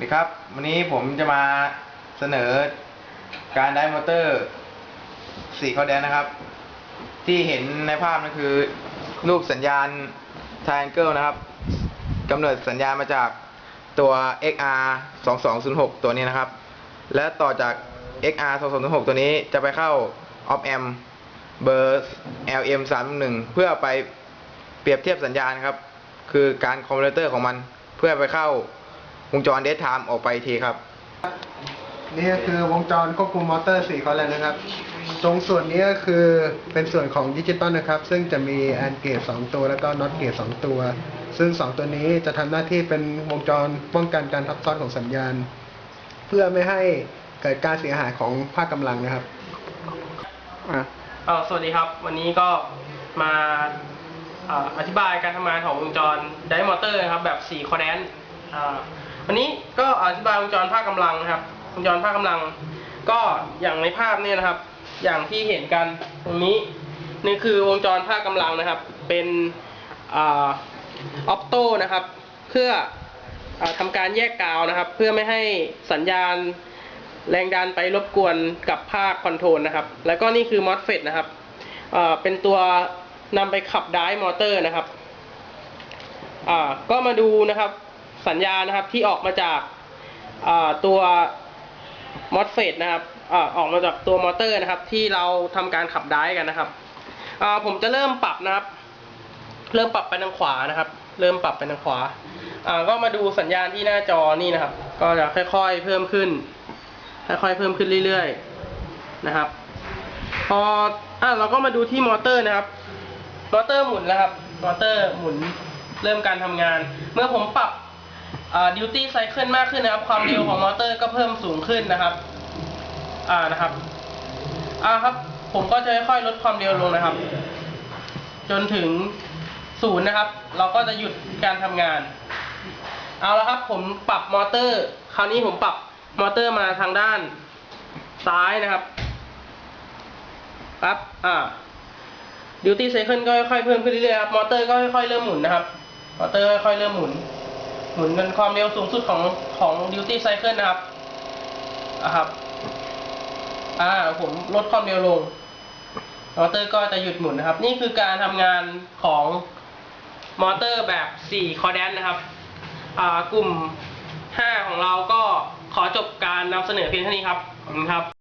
ดีครับ วันนี้ผมจะมาเสนอการได้มอเตอร์สี่ข้อแดนนะครับ ที่เห็นในภาพนั่นคือ รูปสัญญาณ triangle นะครับกำเนิดสัญญาณมาจากตัว XR 2206 ตัวนี้นะครับ และต่อจาก XR 2206 ตัวนี้จะไปเข้า op amp เบอร์ LM 311เพื่อไปเปรียบเทียบสัญญาณครับ คือการคอมพิวเตอร์ของมันเพื่อไปเข้า วงจรเดทไทม์ออกไปอีกทีครับ นี่ก็คือวงจรควบคุมมอเตอร์4ข้อแล้วนะครับ ตรงส่วนนี้ก็คือเป็นส่วนของดิจิตอลนะครับ ซึ่งจะมีแอนเกต2ตัวแล้วก็น็อตเกต2ตัว ซึ่ง 2 ตัวนี้จะทำหน้าที่เป็นวงจรป้องกันการทับซ้อนของสัญญาณ เพื่อไม่ให้เกิดการเสียหายของภาคกำลังนะครับอะเอ่อสวัสดีครับ วันนี้ก็มาเอ่ออธิบายการทำงานของวงจรไดมอเตอร์นะครับแบบ 4 คอแดนอ่า วันนี้ก็อธิบายวงจรภาคกำลังนะครับวงจรภาคกำลัง ก็อย่างในภาพเนี่ยนะครับ อย่างที่เห็นกันตรงนี้นี่คือวงจรภาคกำลังนะครับ เป็นออปโต้นะครับ เพื่ออทำการแยกกาวนะครับ เพื่อไม่ให้สัญญาณแรงดันไปรบกวนกับภาคคอนโทรลนะครับ แล้วก็นี่คือ MOSFET นะครับเป็นตัวนำไปขับไดมอเตอร์นะครับก็มาดูนะครับ สัญญาณนะครับที่ออกมาจากตัว MOSFET นะครับอออกมาจากตัวมอเตอร์นะครับ ที่เราทำการขับไดกันนะครับผมจะเริ่มปรับนะครับ เริ่มปรับไปทางขวานะครับ เริ่มปรับไปทางขวาก็มาดูสัญญาณที่หน้าจอนี่นะครับ ก็จะค่อยๆเพิ่มขึ้น ค่อยๆเพิ่มขึ้นเรื่อยๆนะครับ พออะเราก็มาดูที่มอเตอร์นะครับ มอเตอร์หมุนแล้วครับ มอเตอร์หมุนเริ่มการทำงาน เมื่อผมปรับ ดิวตี้ไซเคิลมากขึ้นนะครับ ความเร็วของมอเตอร์ก็เพิ่มสูงขึ้นนะครับ อ่านะครับ อ่าครับ ผมก็จะค่อยๆลดความเร็วลงนะครับ จนถึงศูนย์นะครับ เราก็จะหยุดการทำงาน เอาละครับ ผมปรับมอเตอร์ คราวนี้ผมปรับมอเตอร์มาทางด้านซ้ายนะครับปั๊บ อ่า ดิวตี้ไซเคิลก็ค่อยๆเพิ่มขึ้นเรื่อยๆครับ มอเตอร์ก็ค่อยๆเริ่มหมุนนะครับ มอเตอร์ค่อยๆเริ่มหมุน หมุนจนความเร็วสูงสุดของของดิวตี้ไซเคิลนะครับอะครับอ่าผมลดความเร็วลงมอเตอร์ก็จะหยุดหมุนนะครับ นี่คือการทำงานของมอเตอร์แบบ 4 คอแดนนะครับอ่ากลุ่ม 5 ของเราก็ขอจบการนำเสนอเพียงเท่านี้ครับขอบคุณครับ